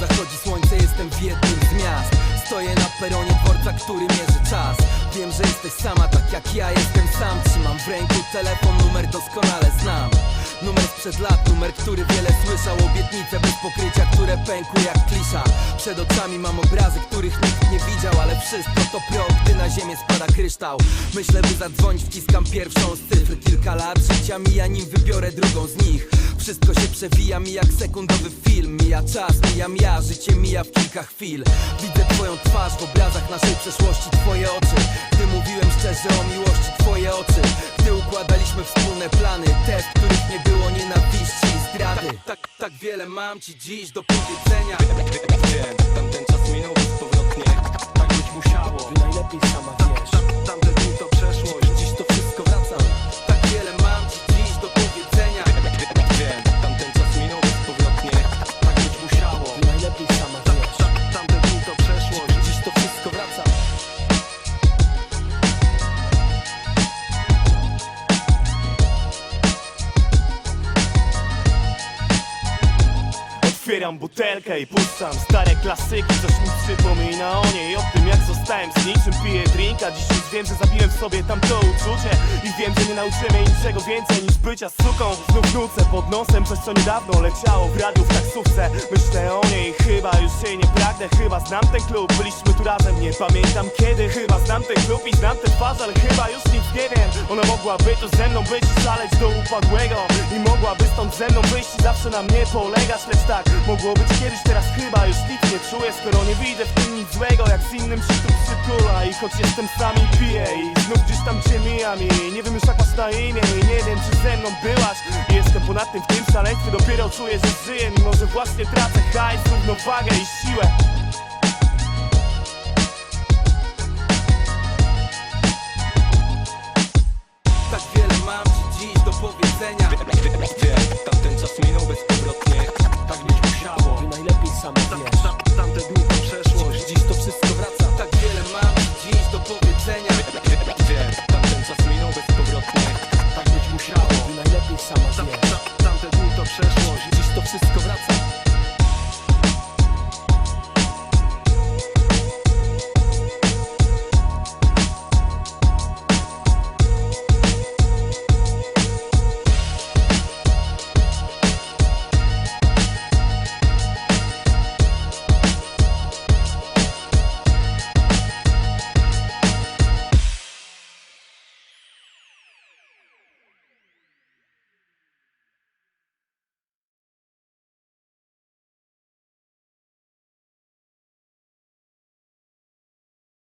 zachodzi słońce, jestem w jednym z miast. Stoję na peronie dworca, który mierzy czas. Wiem, że jesteś sama, tak jak ja jestem sam. Trzymam w ręku telefon, numer doskonale znam. Numer sprzed lat, numer, który wiele słyszał. Obietnice bez pokrycia, które pękły jak klisza. Przed oczami mam obrazy, których nikt nie widział Ale wszystko to prąd, gdy na ziemię spada kryształ. Myślę, by zadzwonić, wciskam pierwszą z cyfr. Kilka lat życia mija, nim wybiorę drugą z nich. Wszystko się przewija mi jak sekundowy film Mija czas, mijam ja, życie mija w kilka chwil. Widzę twoją twarz w obrazach naszej przeszłości Twoje oczy, gdy mówiłem szczerze o miłości Twoje oczy, gdy układaliśmy wspólne plany Te, w których nie było nienawiści i zdrady. Tak, tak, tak wiele mam ci dziś do powiedzenia. Wiem, tamten czas minął bezpowrotnie. Tak być musiało. Najlepiej sama Otwieram butelkę i puszczam stare klasyki. Coś mi przypomina o niej O tym jak zostałem z niczym. Piję drinka Dziś już wiem, że zabiłem w sobie tamto uczucie. I wiem, że nie nauczyłem jej niczego więcej niż bycia suką. Znów nucę pod nosem coś co niedawno leciało w radiu w taksówce. Myślę o niej, chyba już jej nie pragnę. Chyba znam ten klub, byliśmy tu razem. Nie pamiętam kiedy, chyba znam ten klub i znam tę twarz Ale chyba już nic nie wiem. Ona mogłaby tu ze mną być i szaleć do upadłego. I mogłaby stąd ze mną wyjść i zawsze na mnie polegać. Lecz tak, Mogło być kiedyś, teraz chyba już nic nie czuję Skoro nie widzę w tym nic złego Jak z innym się tu przytula I choć jestem sam i piję I znów gdzieś tam cię mijam I nie wiem już jak masz na imię I nie wiem czy ze mną byłaś I jestem ponad tym w tym szaleństwie Dopiero czuję, że żyję Mimo, że właśnie tracę hajs, równowagę i siłę Tak wiele mam ci dziś do powiedzenia Wiem, wiem, tamten czas minął bezpowrotnie Tak musiało Ty najlepiej sam wiesz. Tak, tak, tamte długa przeszłość, dziś to wszystko wraca.